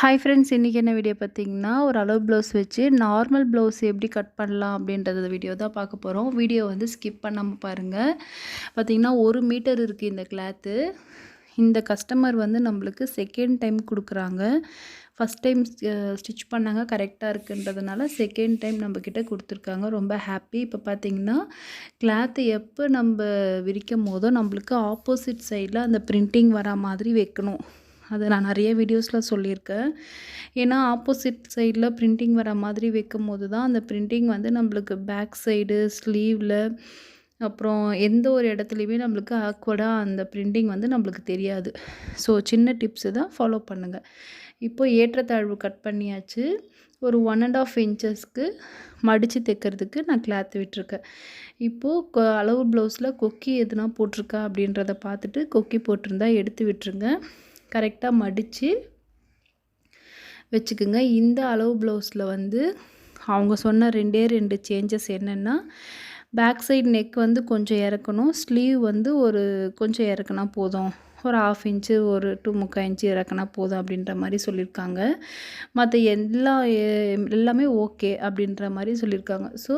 Hi friends இன்றைக்கி என்ன video பார்த்தீங்கன்னா ஒரு அளவு ப்ளவுஸ் வச்சு நார்மல் ப்ளவுஸ் எப்படி கட் பண்ணலாம் அப்படின்றத வீடியோ தான் பார்க்க போகிறோம் வீடியோ வந்து ஸ்கிப் பண்ணாமல் பாருங்கள் பார்த்தீங்கன்னா ஒரு மீட்டர் இருக்குது இந்த கிளாத்து இந்த கஸ்டமர் வந்து நம்மளுக்கு செகண்ட் டைம் கொடுக்குறாங்க. ஃபஸ்ட் டைம் ஸ்டிச் பண்ணாங்க கரெக்டாக இருக்குன்றதுனால செகண்ட் டைம் நம்மக்கிட்ட கொடுத்துருக்காங்க. ரொம்ப ஹாப்பி இப்போ பார்த்திங்கன்னா கிளாத்து எப்போ நம்ம விரிக்கும் போதோ நம்மளுக்கு ஆப்போசிட் சைடில் அந்த பிரிண்டிங் வரா மாதிரி வைக்கணும். அது நான் நிறைய வீடியோஸில் சொல்லியிருக்கேன். ஏன்னா ஆப்போசிட் சைடில் பிரிண்டிங் வர மாதிரி வைக்கும் போது தான் அந்த பிரிண்டிங் வந்து நம்மளுக்கு பேக் சைடு ஸ்லீவில் அப்புறம் எந்த ஒரு இடத்துலையுமே நம்மளுக்கு ஆக்வர்டாக அந்த பிரிண்டிங் வந்து நம்மளுக்கு தெரியாது. ஸோ சின்ன டிப்ஸு தான் ஃபாலோ பண்ணுங்கள் இப்போ ஏற்றத்தாழ்வு கட் பண்ணியாச்சு. ஒரு ஒன் அண்ட் ஆஃப் இன்ச்சஸ்க்கு மடித்து தைக்கிறதுக்கு நான் கிளாத் விட்டுருக்கேன். இப்போது அளவு ப்ளவுஸில் கொக்கி எதுனா போட்டிருக்கா அப்படின்றத பார்த்துட்டு கொக்கி போட்டிருந்தா எடுத்து விட்டுருங்க. கரெக்டாக மடித்து வச்சுக்குங்க. இந்த அளவு ப்ளவுஸில் வந்து அவங்க சொன்ன ரெண்டே ரெண்டு சேஞ்சஸ் என்னென்னா பேக் சைடு நெக் வந்து கொஞ்சம் இறக்கணும். ஸ்லீவ் வந்து ஒரு கொஞ்சம் இறக்குனா போதும். ஒரு ஆஃப் இன்ச்சு ஒரு டூ முக்கால் இன்ச்சு இறக்குனா போதும் அப்படின்ற மாதிரி சொல்லியிருக்காங்க. மற்ற எல்லா எல்லாமே ஓகே அப்படின்ற மாதிரி சொல்லியிருக்காங்க. ஸோ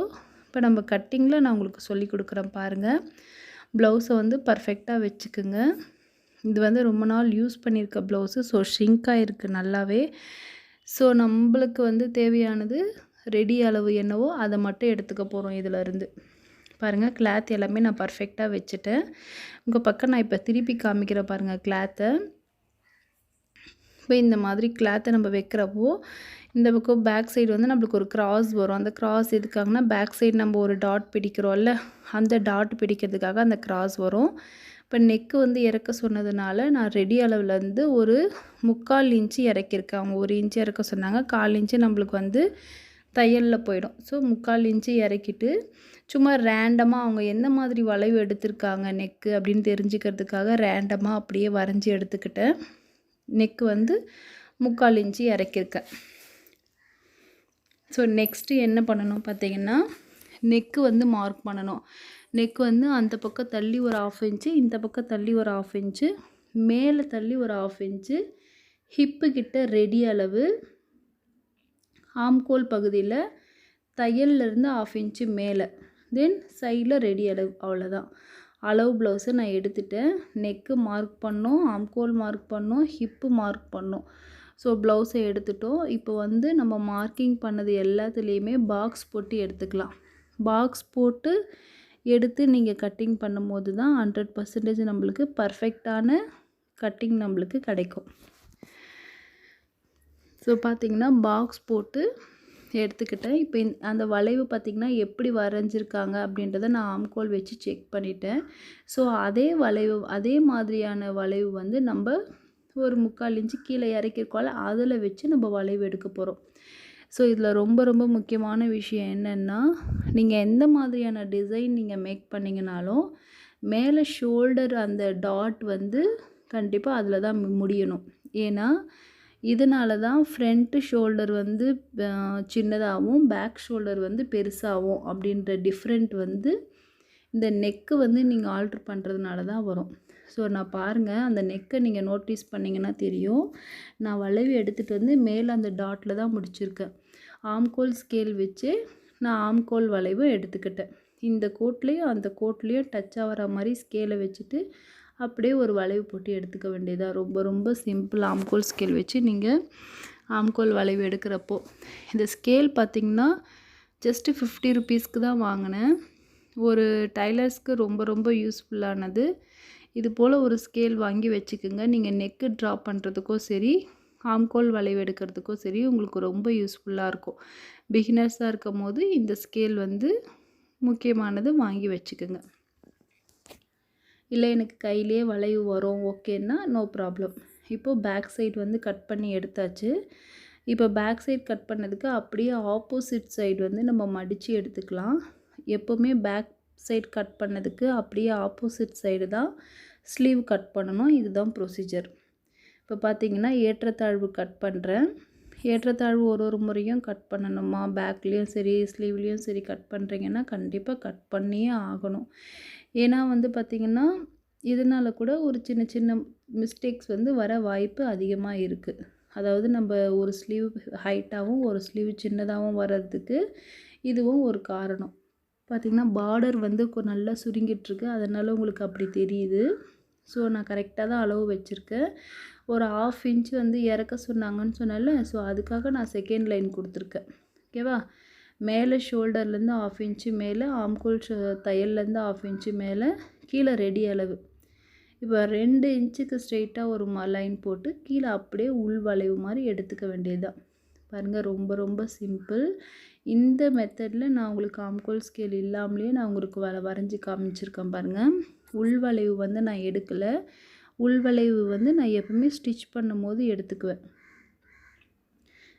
இப்போ நம்ம கட்டிங்கில் நான் உங்களுக்கு சொல்லி கொடுக்குறேன் பாருங்கள் ப்ளவுஸை வந்து பர்ஃபெக்டாக வச்சுக்குங்க. இது வந்து ரொம்ப நாள் யூஸ் பண்ணியிருக்க ப்ளவுஸு. ஸோ ஷ்ரிங்காக இருக்குது நல்லாவே. ஸோ நம்மளுக்கு வந்து தேவையானது ரெடி அளவு என்னவோ அதை மட்டும் எடுத்துக்க போகிறோம் இதிலருந்து. பாருங்கள் கிளாத் எல்லாமே நான் பர்ஃபெக்டாக வச்சுட்டேன். உங்கள் பக்கம் நான் இப்போ திருப்பி காமிக்கிறேன் பாருங்கள் கிளாத்தை இப்போ இந்த மாதிரி கிளாத்தை நம்ம வைக்கிறப்போ இந்த பக்கம் பேக் சைடு வந்து நம்மளுக்கு ஒரு கிராஸ் வரும். அந்த கிராஸ் எதுக்காகனா பேக் சைடு நம்ம ஒரு டாட் பிடிக்கிறோம்ல அந்த டாட் பிடிக்கிறதுக்காக அந்த கிராஸ் வரும். இப்போ நெக்கு வந்து இறக்க சொன்னதுனால நான் ரெடி அளவுலேருந்து ஒரு முக்கால் இன்ச்சு இறக்கியிருக்கேன். அவங்க ஒரு இன்ச்சு இறக்க சொன்னாங்க. கால் இன்ச்சு நம்மளுக்கு வந்து தையலில் போயிடும். ஸோ முக்கால் இன்ச்சு இறக்கிட்டு சும்மா ரேண்டமாக அவங்க எந்த மாதிரி வளைவு எடுத்திருக்காங்க நெக்கு அப்படின்னு தெரிஞ்சுக்கிறதுக்காக ரேண்டமாக அப்படியே வரைஞ்சி எடுத்துக்கிட்டேன். நெக்கு வந்து முக்கால் இன்ச்சு இறக்கியிருக்கேன். ஸோ நெக்ஸ்ட்டு என்ன பண்ணணும் பார்த்தீங்கன்னா நெக்கு வந்து மார்க் பண்ணணும். நெக் வந்து அந்த பக்கம் தள்ளி ஒரு ஆஃப் இன்ச்சு இந்த பக்கம் தள்ளி ஒரு ஆஃப் இன்ச்சு மேலே தள்ளி ஒரு ஆஃப் இன்ச்சு ஹிப்பு கிட்ட ரெடி அளவு ஆம்கோல் பகுதியில் தையல்லேருந்து ஆஃப் இன்ச்சு மேலே. தென் சைடில் ரெடி அளவு அவ்வளோதான் அளவு ப்ளவுஸை நான் எடுத்துட்டேன். நெக்கு மார்க் பண்ணோம் ஆம்கோல் மார்க் பண்ணோம் ஹிப்பு மார்க் பண்ணோம். ஸோ ப்ளவுஸை எடுத்துட்டோம். இப்போ வந்து நம்ம மார்க்கிங் பண்ணது எல்லாத்துலேயுமே பாக்ஸ் போட்டு எடுத்துக்கலாம். பாக்ஸ் போட்டு எடுத்து நீங்கள் கட்டிங் பண்ணும்போது தான் ஹண்ட்ரட் பர்சன்டேஜ் நம்மளுக்கு பர்ஃபெக்டான கட்டிங் நம்மளுக்கு கிடைக்கும். ஸோ பார்த்திங்கன்னா பாக்ஸ் போட்டு எடுத்துக்கிட்டேன். இப்போ அந்த வளைவு பார்த்திங்கன்னா எப்படி வரைஞ்சிருக்காங்க அப்படின்றத நான் ஆம்கோல் வச்சு செக் பண்ணிட்டேன். ஸோ அதே வளைவு அதே மாதிரியான வளைவு வந்து நம்ம ஒரு முக்கால் இன்ச்சு கீழே இறக்கிருக்கோம்ல அதில் வச்சு நம்ம வளைவு எடுக்க போகிறோம் ஸோ இதில் ரொம்ப ரொம்ப முக்கியமான விஷயம் என்னென்னா நீங்கள் எந்த மாதிரியான டிசைன் நீங்கள் மேக் பண்ணிங்கனாலும் மேலே ஷோல்டர் அந்த டாட் வந்து கண்டிப்பாக அதில் தான் முடியணும். ஏன்னா இதனால தான் ஃப்ரண்ட்டு ஷோல்டர் வந்து சின்னதாகவும் பேக் ஷோல்டர் வந்து பெருசாகவும் அப்படின்ற டிஃப்ரெண்ட் வந்து இந்த நெக்கு வந்து நீங்கள் ஆல்ட்ரு பண்ணுறதுனால தான் வரும். ஸோ நான் பாருங்கள் அந்த நெக்கை நீங்கள் நோட்டீஸ் பண்ணிங்கன்னா தெரியும். நான் வளைவு எடுத்துகிட்டு வந்து மேலே அந்த டாட்டில் தான் முடிச்சிருக்கேன். ஆம்கோல் ஸ்கேல் வச்சு நான் ஆம்கோல் வளைவு எடுத்துக்கிட்டேன். இந்த கோட்லேயும் அந்த கோட்லேயும் டச் ஆகிற மாதிரி ஸ்கேலை வச்சுட்டு அப்படியே ஒரு வளைவு போட்டு எடுத்துக்க வேண்டியதாக ரொம்ப ரொம்ப சிம்பிள் ஆம்கோல் ஸ்கேல் வச்சு நீங்கள் ஆம்கோல் வளைவு எடுக்கிறப்போ. இந்த ஸ்கேல் பார்த்திங்கன்னா ஜஸ்ட்டு ஃபிஃப்டி ருபீஸ்க்கு தான் வாங்கினேன். ஒரு டைலர்ஸ்க்கு ரொம்ப ரொம்ப யூஸ்ஃபுல்லானது இது போல் ஒரு ஸ்கேல் வாங்கி வச்சுக்கோங்க. நீங்கள் நெக்கு ட்ராப் பண்ணுறதுக்கோ சரி ஆம்கோல் வளைவு எடுக்கிறதுக்கோ சரி உங்களுக்கு ரொம்ப யூஸ்ஃபுல்லாக இருக்கும். பிகினர்ஸாக இருக்கும் போது இந்த ஸ்கேல் வந்து முக்கியமானது வாங்கி வச்சுக்கோங்க. இல்லை எனக்கு கையிலே வளைவு வரும் ஓகேன்னா நோ ப்ராப்ளம் இப்போது பேக் சைடு வந்து கட் பண்ணி எடுத்தாச்சு. இப்போ பேக் சைடு கட் பண்ணதுக்கு அப்படியே ஆப்போசிட் சைடு வந்து நம்ம மடித்து எடுத்துக்கலாம். எப்போவுமே பேக் சைடு கட் பண்ணதுக்கு அப்படியே ஆப்போசிட் சைடு தான் ஸ்லீவ் கட் பண்ணணும். இதுதான் ப்ரொசீஜர் இப்போ பார்த்தீங்கன்னா ஏற்றத்தாழ்வு கட் பண்ணுறேன் ஏற்றத்தாழ்வு ஒரு ஒரு முறையும் கட் பண்ணணுமா? பேக்லேயும் சரி ஸ்லீவ்லேயும் சரி கட் பண்ணுறீங்கன்னா கண்டிப்பாக கட் பண்ணியே ஆகணும். ஏன்னா வந்து பார்த்திங்கன்னா இதனால் கூட ஒரு சின்ன சின்ன மிஸ்டேக்ஸ் வந்து வர வாய்ப்பு அதிகமாக இருக்குது அதாவது நம்ம ஒரு ஸ்லீவ் ஹைட்டாகவும் ஒரு ஸ்லீவ் சின்னதாகவும் வர்றதுக்கு இதுவும் ஒரு காரணம். பார்த்திங்கன்னா பார்டர் வந்து நல்லா சுருங்கிட்டுருக்கு. அதனால் உங்களுக்கு அப்படி தெரியுது. ஸோ நான் கரெக்டாக தான் அளவு வச்சுருக்கேன். ஒரு ஆஃப் இன்ச் வந்து இறக்க சொன்னாங்கன்னு சொன்னால ஸோ அதுக்காக நான் செகண்ட் லைன் கொடுத்துருக்கேன். ஓகேவா மேலே ஷோல்டர்லேருந்து ஆஃப் இன்ச்சு மேலே ஆம்கோல் தையல்லேருந்து ஆஃப் இன்ச்சு மேலே கீழே ரெடி அளவு. இப்போ ரெண்டு இன்ச்சுக்கு ஸ்ட்ரெயிட்டாக ஒரு ம லைன் போட்டு கீழே அப்படியே உள் வளைவு மாதிரி எடுத்துக்க வேண்டியதுதான். பாருங்கள் ரொம்ப ரொம்ப சிம்பிள் இந்த மெத்தடில் நான் உங்களுக்கு ஆம்கோல் ஸ்கேல் இல்லாமலேயே நான் உங்களுக்கு வர வரைஞ்சி காமிச்சிருக்கேன் பாருங்கள் உள்வளைவு வந்து நான் எடுக்கலை. உள்வளைவு வந்து நான் எப்பவுமே ஸ்டிச் பண்ணும்போது எடுத்துக்குவேன்.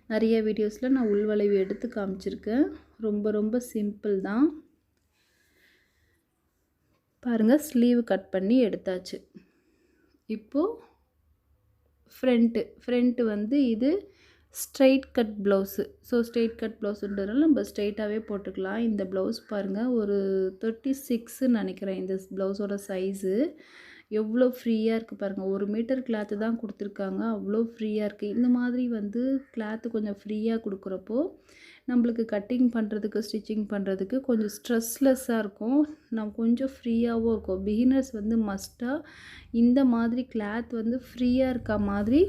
நிறைய வீடியோஸில் நான் உள்வளைவு எடுத்து காமிச்சிருக்கேன். ரொம்ப ரொம்ப சிம்பிள் தான். பாருங்கள் ஸ்லீவ் கட் பண்ணி எடுத்தாச்சு. இப்போது ஃப்ரண்ட்டு ஃப்ரண்ட்டு வந்து இது straight cut blouse. So straight cut ப்ளவுஸுன்றதுனால நம்ம ஸ்ட்ரெயிட்டாகவே போட்டுக்கலாம். இந்த ப்ளவுஸ் பாருங்கள் ஒரு தேர்ட்டி சிக்ஸுன்னு நினைக்கிறேன் இந்த ப்ளவுஸோட சைஸு எவ்வளோ ஃப்ரீயாக இருக்குது பாருங்கள் ஒரு மீட்டர் கிளாத்து தான் கொடுத்துருக்காங்க. அவ்வளோ ஃப்ரீயாக இருக்குது இந்த மாதிரி வந்து கிளாத்து கொஞ்சம் ஃப்ரீயாக கொடுக்குறப்போ நம்மளுக்கு கட்டிங் பண்ணுறதுக்கு ஸ்டிச்சிங் பண்ணுறதுக்கு கொஞ்சம் ஸ்ட்ரெஸ்லெஸ்ஸாக இருக்கும். நம்ம கொஞ்சம் ஃப்ரீயாகவும் இருக்கும். பிகினர்ஸ் வந்து மஸ்ட்டாக இந்த மாதிரி கிளாத் வந்து ஃப்ரீயாக இருக்க மாதிரி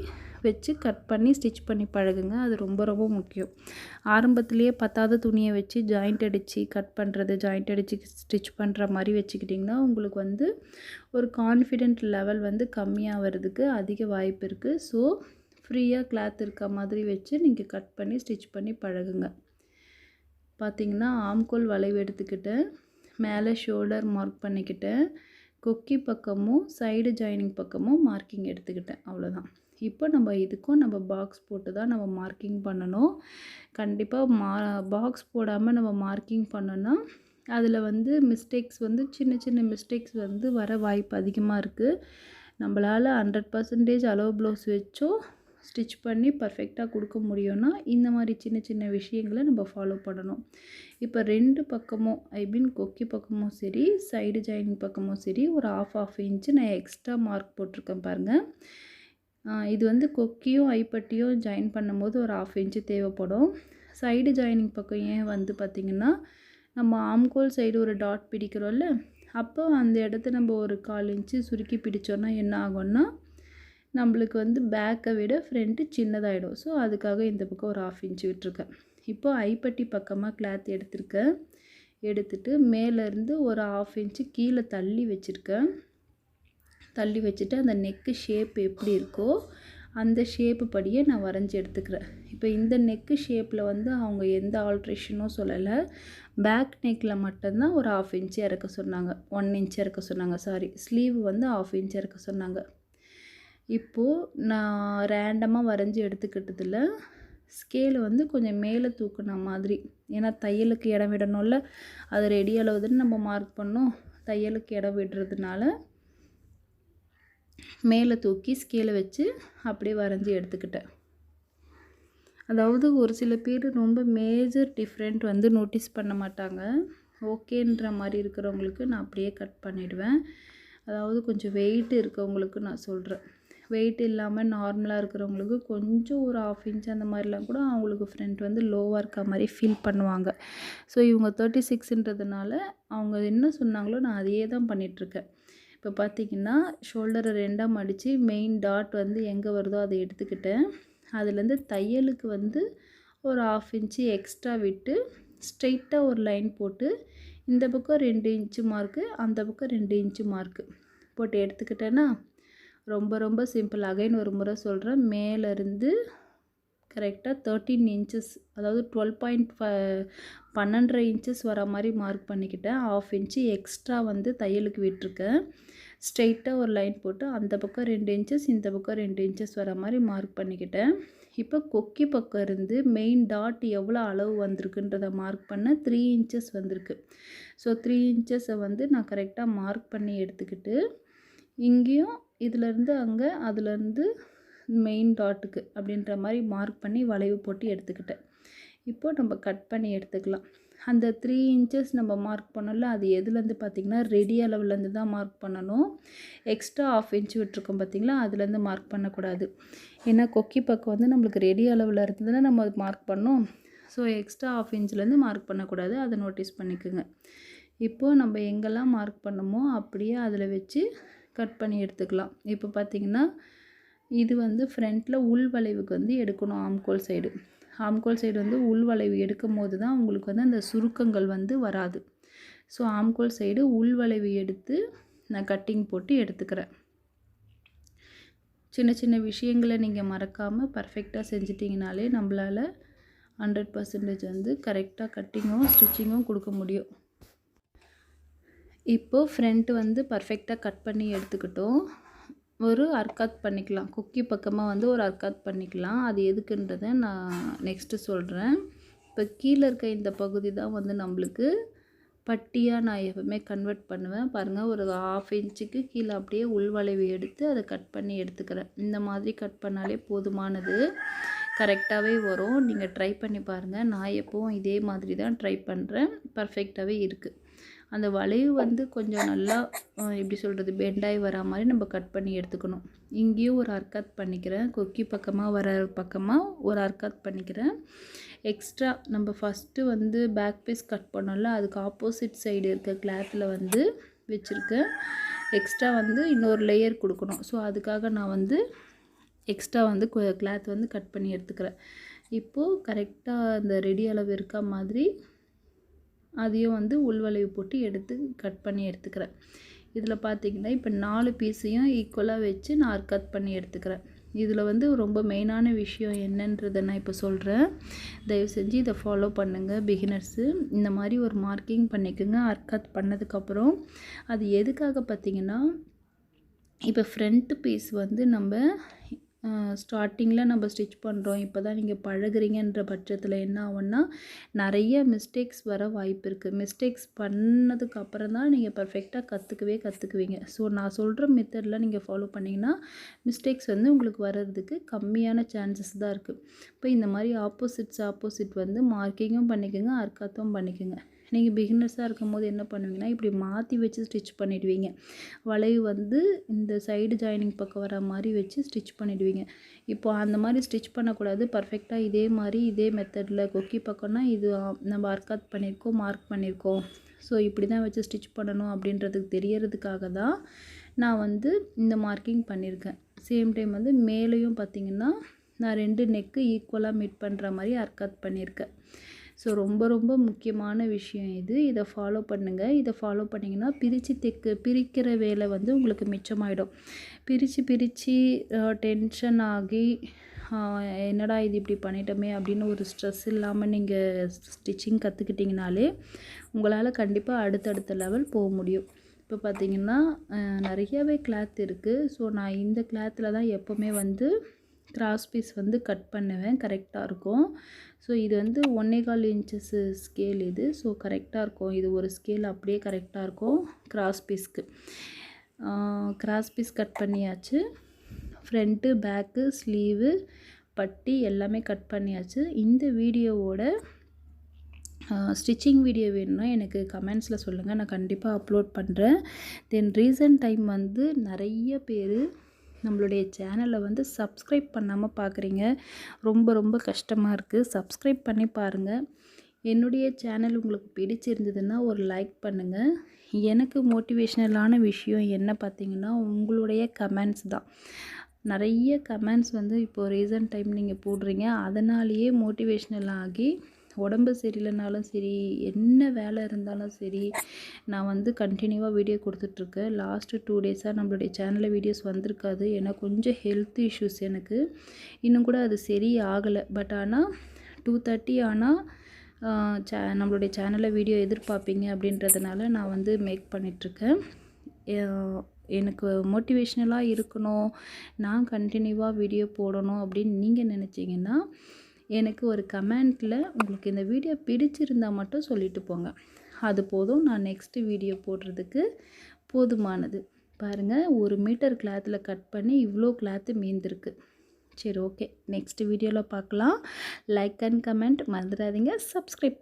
வச்சு கட் பண்ணி ஸ்டிச் பண்ணி பழகுங்க. அது ரொம்ப ரொம்ப முக்கியம். ஆரம்பத்துலேயே பத்தாத துணியை வச்சு ஜாயிண்ட் அடித்து கட் பண்ணுறது ஜாயிண்ட் அடித்து ஸ்டிச் பண்ணுற மாதிரி வச்சுக்கிட்டிங்கன்னா உங்களுக்கு வந்து ஒரு கான்ஃபிடென்ட் லெவல் வந்து கம்மியாக வர்றதுக்கு அதிக வாய்ப்பு இருக்குது ஸோ ஃப்ரீயாக கிளாத் இருக்க மாதிரி வச்சு நீங்கள் கட் பண்ணி ஸ்டிச் பண்ணி பழகுங்க. பார்த்திங்கன்னா ஆம்கோல் வளைவு எடுத்துக்கிட்டேன். மேலே ஷோல்டர் மார்க் பண்ணிக்கிட்டேன். கொக்கி பக்கமும் சைடு ஜாயினிங் பக்கமும் மார்க்கிங் எடுத்துக்கிட்டேன். அவ்வளோதான் இப்போ நம்ம இதுக்கும் நம்ம பாக்ஸ் போட்டு தான் நம்ம மார்க்கிங் பண்ணணும். கண்டிப்பாக மா பாக்ஸ் போடாமல் நம்ம மார்க்கிங் பண்ணோன்னா அதில் வந்து மிஸ்டேக்ஸ் வந்து சின்ன சின்ன மிஸ்டேக்ஸ் வந்து வர வாய்ப்பு அதிகமாக இருக்குது நம்மளால் ஹண்ட்ரட் பர்சன்டேஜ் அளவு ப்ளவுஸ் வச்சோ ஸ்டிச் பண்ணி பர்ஃபெக்டாக கொடுக்க முடியும்னா இந்த மாதிரி சின்ன சின்ன விஷயங்களை நம்ம ஃபாலோ பண்ணணும். இப்போ ரெண்டு பக்கமும் ஐ மீன் கொக்கி பக்கமும் சரி சைடு ஜாயினிங் பக்கமும் சரி ஒரு ஆஃப் ஆஃப் இன்ச்சு நான் எக்ஸ்ட்ரா மார்க் போட்டிருக்கேன் பாருங்கள் இது வந்து கொக்கியும் ஐப்பட்டியும் ஜாயின் பண்ணும்போது ஒரு ஆஃப் இன்ச்சு தேவைப்படும். சைடு ஜாயினிங் பக்கம் ஏன் வந்து பார்த்திங்கன்னா நம்ம ஆம்கோல் சைடு ஒரு டாட் பிடிக்கிறோம்ல அப்போ அந்த இடத்த நம்ம ஒரு கால் இன்ச்சு சுருக்கி பிடிச்சோன்னா என்ன ஆகும்னா நம்மளுக்கு வந்து பேக்கை விட ஃப்ரண்ட்டு சின்னதாகிடும் ஸோ அதுக்காக இந்த பக்கம் ஒரு ஆஃப் இன்ச்சு விட்டுருக்கேன். இப்போ ஐப்பட்டி பக்கமாக கிளாத் எடுத்திருக்கேன். எடுத்துட்டு மேலேருந்து ஒரு ஆஃப் இன்ச்சு கீழே தள்ளி வச்சுருக்கேன். தள்ளி வச்சுட்டு அந்த நெக்கு ஷேப் எப்படி இருக்கோ அந்த ஷேப்பு படியே நான் வரைஞ்சி எடுத்துக்கிறேன். இப்போ இந்த நெக்கு ஷேப்பில் வந்து அவங்க எந்த ஆல்ட்ரேஷனும் சொல்லலை. பேக் நெக்கில் மட்டும்தான் ஒரு ஆஃப் இன்ச்சு இறக்க சொன்னாங்க. ஒன் இன்ச் இறக்க சொன்னாங்க. சாரி ஸ்லீவ் வந்து ஆஃப் இன்ச் இறக்க சொன்னாங்க. இப்போது நான் ரேண்டமாக வரைஞ்சி எடுத்துக்கிட்டதில் ஸ்கேலு வந்து கொஞ்சம் மேலே தூக்குன மாதிரி. ஏன்னா தையலுக்கு இடம் விடணும்ல. அது ரெடி அளவுதுன்னு நம்ம மார்க் பண்ணோம். தையலுக்கு இடம் விடுறதுனால மேலே தூக்கி ஸ்கேலை வச்சு அப்படியே வரைஞ்சி எடுத்துக்கிட்டேன். அதாவது ஒரு சில பேர் ரொம்ப மேஜர் டிஃப்ரெண்ட் வந்து நோட்டீஸ் பண்ண மாட்டாங்க. ஓகேன்ற மாதிரி இருக்கிறவங்களுக்கு நான் அப்படியே கட் பண்ணிவிடுவேன் அதாவது கொஞ்சம் வெயிட் இருக்கவங்களுக்கு நான் சொல்கிறேன் வெயிட் இல்லாமல் நார்மலாக இருக்கிறவங்களுக்கு கொஞ்சம் ஒரு ஆஃப் இன்ச் அந்த மாதிரிலாம் கூட அவங்களுக்கு ஃப்ரண்ட் வந்து லோவாக இருக்க மாதிரி ஃபீல் பண்ணுவாங்க. ஸோ இவங்க தேர்ட்டி சிக்ஸ்ன்றதுனால அவங்க என்ன சொன்னாங்களோ நான் அதையே தான் பண்ணிகிட்ருக்கேன் இப்போ பார்த்திங்கன்னா ஷோல்டரை ரெண்டாக மடித்து மெயின் டாட் வந்து எங்கே வருதோ அதை எடுத்துக்கிட்டேன். அதுலேருந்து தையலுக்கு வந்து ஒரு ஆஃப் இன்ச்சு எக்ஸ்ட்ரா விட்டு ஸ்ட்ரெயிட்டாக ஒரு லைன் போட்டு இந்த பக்கம் ரெண்டு இன்ச்சு மார்க்கு அந்த பக்கம் ரெண்டு இன்ச்சு மார்க்கு போட்டு எடுத்துக்கிட்டேன்னா ரொம்ப ரொம்ப சிம்பிள் அகைன் ஒரு முறை சொல்கிறேன் மேலேருந்து கரெக்டாக தேர்ட்டீன் இன்ச்சஸ் அதாவது டுவெல் பாயிண்ட் ஃப பன்னெண்டரை இன்ச்சஸ் வர மாதிரி மார்க் பண்ணிக்கிட்டேன். ஆஃப் இன்ச்சு எக்ஸ்ட்ரா வந்து தையலுக்கு விட்டுருக்கேன். ஸ்ட்ரெயிட்டாக ஒரு லைன் போட்டு அந்த பக்கம் ரெண்டு இன்ச்சஸ் இந்த பக்கம் ரெண்டு இன்ச்சஸ் வர மாதிரி மார்க் பண்ணிக்கிட்டேன். இப்போ கொக்கி பக்கம் இருந்து மெயின் டாட் எவ்வளோ அளவு வந்திருக்குன்றதை மார்க் பண்ண த்ரீ இன்ச்சஸ் வந்திருக்கு. ஸோ த்ரீ இன்ச்சஸை வந்து நான் கரெக்டாக மார்க் பண்ணி எடுத்துக்கிட்டு இங்கேயும் இதிலேருந்து அங்கே அதுலேருந்து மெயின் டாட்டுக்கு அப்படின்ற மாதிரி மார்க் பண்ணி வளைவு போட்டு எடுத்துக்கிட்டேன். இப்போது நம்ம கட் பண்ணி எடுத்துக்கலாம். அந்த த்ரீ இன்ச்சஸ் நம்ம மார்க் பண்ணோம்ல அது எதுலேருந்து பார்த்திங்கன்னா ரெடி அளவுலேருந்து தான் மார்க் பண்ணணும். எக்ஸ்ட்ரா ஆஃப் இன்ச் விட்டுருக்கோம் பார்த்திங்களா அதுலேருந்து மார்க் பண்ணக்கூடாது. ஏன்னா கொக்கி பக்கம் வந்து நம்மளுக்கு ரெடி அளவில் இருந்ததுன்னா நம்ம மார்க் பண்ணோம். ஸோ எக்ஸ்ட்ரா ஆஃப் இன்ச்லேருந்து மார்க் பண்ணக்கூடாது. அதை நோட்டீஸ் பண்ணிக்கோங்க. இப்போது நம்ம எங்கெல்லாம் மார்க் பண்ணமோ அப்படியே அதில் வச்சு கட் பண்ணி எடுத்துக்கலாம். இப்போ பார்த்திங்கன்னா இது வந்து ஃப்ரண்ட்டில் உள் வளைவுக்கு வந்து எடுக்கணும் ஆம்கோல் சைடு ஆம்கோல் சைடு வந்து உள் வளைவு எடுக்கும் போது தான் உங்களுக்கு வந்து அந்த சுருக்கங்கள் வந்து வராது. ஸோ ஆம்கோல் சைடு உள் வளைவு எடுத்து நான் கட்டிங் போட்டு எடுத்துக்கிறேன். சின்ன சின்ன விஷயங்களை நீங்கள் மறக்காமல் பர்ஃபெக்டாக செஞ்சிட்டிங்கனாலே நம்மளால் ஹண்ட்ரட் பர்சன்டேஜ் வந்து கரெக்டாக கட்டிங்கும் ஸ்டிச்சிங்கும் கொடுக்க முடியும். இப்போது ஃப்ரண்ட் வந்து பர்ஃபெக்டாக கட் பண்ணி எடுத்துக்கிட்டோம். ஒரு அர்க்காத் பண்ணிக்கலாம். குக்கி பக்கமாக வந்து ஒரு அர்க்காத் பண்ணிக்கலாம். அது எதுக்குன்றதை நான் நெக்ஸ்ட்டு சொல்கிறேன் இப்போ கீழே இருக்க இந்த பகுதி தான் வந்து நம்மளுக்கு பட்டியாக நான் எப்பவுமே கன்வெர்ட் பண்ணுவேன். பாருங்கள் ஒரு ஆஃப் இன்ச்சுக்கு கீழே அப்படியே உள்வளைவு எடுத்து அதை கட் பண்ணி எடுத்துக்கிறேன். இந்த மாதிரி கட் பண்ணாலே போதுமானது. கரெக்டாகவே வரும். நீங்கள் ட்ரை பண்ணி பாருங்கள் நான் எப்போவும் இதே மாதிரி தான் ட்ரை பண்ணுறேன் பர்ஃபெக்டாகவே இருக்குது அந்த வளைவு வந்து கொஞ்சம் நல்லா எப்படி சொல்கிறது பெண்டாகி வரா மாதிரி நம்ம கட் பண்ணி எடுத்துக்கணும். இங்கேயும் ஒரு அர்க்காத் பண்ணிக்கிறேன். கொக்கி பக்கமாக வர பக்கமாக ஒரு அர்க்காத் பண்ணிக்கிறேன். எக்ஸ்ட்ரா நம்ம ஃபஸ்ட்டு வந்து பேக் பீஸ் கட் பண்ணோம்ல அதுக்கு ஆப்போசிட் சைடு இருக்க கிளாத்தில் வந்து வச்சுருக்கேன். எக்ஸ்ட்ரா வந்து இன்னொரு லேயர் கொடுக்கணும். ஸோ அதுக்காக நான் வந்து எக்ஸ்ட்ரா வந்து கிளாத் வந்து கட் பண்ணி எடுத்துக்கிறேன். இப்போது கரெக்டாக அந்த ரெடி அளவு இருக்க மாதிரி அதையும் வந்து உள்வளைவு போட்டு எடுத்து கட் பண்ணி எடுத்துக்கிறேன். இதில் பார்த்திங்கன்னா இப்போ நாலு பீஸையும் ஈக்குவலாக வச்சு நான் கட் பண்ணி எடுத்துக்கிறேன். இதில் வந்து ரொம்ப மெயினான விஷயம் என்னன்றதை நான் இப்போ சொல்கிறேன் தயவு செஞ்சு இதை ஃபாலோ பண்ணுங்கள் பிகினர்ஸு இந்த மாதிரி ஒரு மார்க்கிங் பண்ணிக்கோங்க அர்க்கத் பண்ணதுக்கப்புறம் அது எதுக்காக பார்த்திங்கன்னா இப்போ ஃப்ரண்ட்டு பீஸ் வந்து நம்ம ஸ்டார்டிங்கில் நம்ம ஸ்டிச் பண்ணுறோம் இப்போ தான் நீங்கள் பழகுறீங்கன்ற பட்சத்தில் என்ன ஆகும்னா நிறைய மிஸ்டேக்ஸ் வர வாய்ப்பு இருக்குது மிஸ்டேக்ஸ் பண்ணதுக்கு அப்புறம் தான் நீங்கள் பர்ஃபெக்டாக கற்றுக்கவே கற்றுக்குவீங்க ஸோ நான் சொல்கிற மெத்தடில் நீங்கள் ஃபாலோ பண்ணிங்கன்னா மிஸ்டேக்ஸ் வந்து உங்களுக்கு வர்றதுக்கு கம்மியான சான்சஸ் தான் இருக்குது இப்போ இந்த மாதிரி ஆப்போசிட்ஸ் ஆப்போசிட் வந்து மார்க்கிங்கும் பண்ணிக்கோங்க அர்க்காத்தும் பண்ணிக்கோங்க. நீங்கள் பிகினர்ஸாக இருக்கும் போது என்ன பண்ணுவீங்கன்னா இப்படி மாற்றி வச்சு ஸ்டிச் பண்ணிடுவீங்க. வளைவு வந்து இந்த சைடு ஜாயினிங் பக்கம் வர மாதிரி வச்சு ஸ்டிச் பண்ணிடுவீங்க. இப்போ அந்த மாதிரி ஸ்டிச் பண்ணக்கூடாது. பர்ஃபெக்டாக இதே மாதிரி இதே மெத்தடில் கொக்கி பக்கம்னா இது நம்ம அர்க்காத் பண்ணியிருக்கோம் மார்க் பண்ணியிருக்கோம் ஸோ இப்படி தான் வச்சு ஸ்டிச் பண்ணணும் அப்படின்றதுக்கு தெரியறதுக்காக தான் நான் வந்து இந்த மார்க்கிங் பண்ணியிருக்கேன் சேம் டைம் வந்து மேலேயும் பார்த்திங்கன்னா நான் ரெண்டு நெக்கு ஈக்குவலாக மீட் பண்ணுற மாதிரி அர்க்காத் பண்ணியிருக்கேன் ஸோ ரொம்ப ரொம்ப முக்கியமான விஷயம் இது. இதை ஃபாலோ பண்ணுங்கள் இதை ஃபாலோ பண்ணிங்கன்னா பிரித்து தெக்கு பிரிக்கிற வேலை வந்து உங்களுக்கு மிச்சமாயிடும். பிரித்து பிரித்து டென்ஷன் ஆகி என்னடா இது இப்படி பண்ணிட்டோமே அப்படின்னு ஒரு ஸ்ட்ரெஸ் இல்லாமல் நீங்கள் ஸ்டிச்சிங் கற்றுக்கிட்டிங்கனாலே உங்களால் கண்டிப்பாக அடுத்தடுத்த லெவல் போக முடியும். இப்போ பார்த்திங்கன்னா நிறையவே கிளாத் இருக்குது ஸோ நான் இந்த கிளாத்தில் தான் எப்போவுமே வந்து கிராஸ் பீஸ் வந்து கட் பண்ணுவேன். கரெக்டாக இருக்கும். ஸோ இது வந்து ஒன்றே கால் இன்ச்சஸ்ஸு ஸ்கேல் இது ஸோ கரெக்டாக இருக்கும். இது ஒரு ஸ்கேல் அப்படியே கரெக்டாக இருக்கும் கிராஸ் பீஸ்க்கு கிராஸ் பீஸ் கட் பண்ணியாச்சு. ஃப்ரண்ட்டு பேக்கு ஸ்லீவு பட்டி எல்லாமே கட் பண்ணியாச்சு. இந்த வீடியோவோட ஸ்டிச்சிங் வீடியோ வேணும்னா எனக்கு கமெண்ட்ஸில் சொல்லுங்கள் நான் கண்டிப்பாக அப்லோட் பண்ணுறேன் தென் ரீசன்ட் டைம் வந்து நிறைய பேர் நம்மளுடைய சேனலை வந்து சப்ஸ்கிரைப் பண்ணாமல் பார்க்குறீங்க ரொம்ப ரொம்ப கஷ்டமாக இருக்குது சப்ஸ்கிரைப் பண்ணி பாருங்கள் என்னுடைய சேனல் உங்களுக்கு பிடிச்சிருந்ததுன்னா ஒரு லைக் பண்ணுங்கள் எனக்கு மோட்டிவேஷ்னலான விஷயம் என்ன பார்த்தீங்கன்னா உங்களுடைய கமெண்ட்ஸ் தான். நிறைய கமெண்ட்ஸ் வந்து இப்போது ரீசன்ட் டைம் நீங்கள் போடுறீங்க. அதனாலேயே மோட்டிவேஷ்னல் ஆகி உடம்பு சரியில்லைனாலும் சரி என்ன வேலை இருந்தாலும் சரி நான் வந்து கண்டினியூவாக வீடியோ கொடுத்துட்ருக்கேன். லாஸ்ட்டு டூ டேஸாக நம்மளுடைய சேனலில் வீடியோஸ் வந்திருக்காது. ஏன்னா கொஞ்சம் ஹெல்த் இஷ்யூஸ் எனக்கு. இன்னும் கூட அது சரி ஆகலை பட் ஆனால் டூ தேர்ட்டி ஆனால் சே நம்மளுடைய சேனலில் வீடியோ எதிர்பார்ப்பீங்க அப்படின்றதுனால நான் வந்து மேக் பண்ணிகிட்ருக்கேன் எனக்கு மோட்டிவேஷ்னலாக இருக்கணும். நான் கண்டினியூவாக வீடியோ போடணும் அப்படின்னு நீங்கள் நினச்சிங்கன்னா எனக்கு ஒரு கமெண்ட்டில் உங்களுக்கு இந்த வீடியோ பிடிச்சிருந்தால் மட்டும் சொல்லிட்டு போங்க. அது போதும் நான் நெக்ஸ்ட்டு வீடியோ போடுறதுக்கு போதுமானது. பாருங்கள் ஒரு மீட்டர் கிளாத்தில் கட் பண்ணி இவ்வளோ கிளாத்து மீந்திருக்கு. சரி ஓகே நெக்ஸ்ட் வீடியோவில் பார்க்கலாம். லைக் அண்ட் கமெண்ட் மறந்துடாதீங்க. சப்ஸ்கிரைப்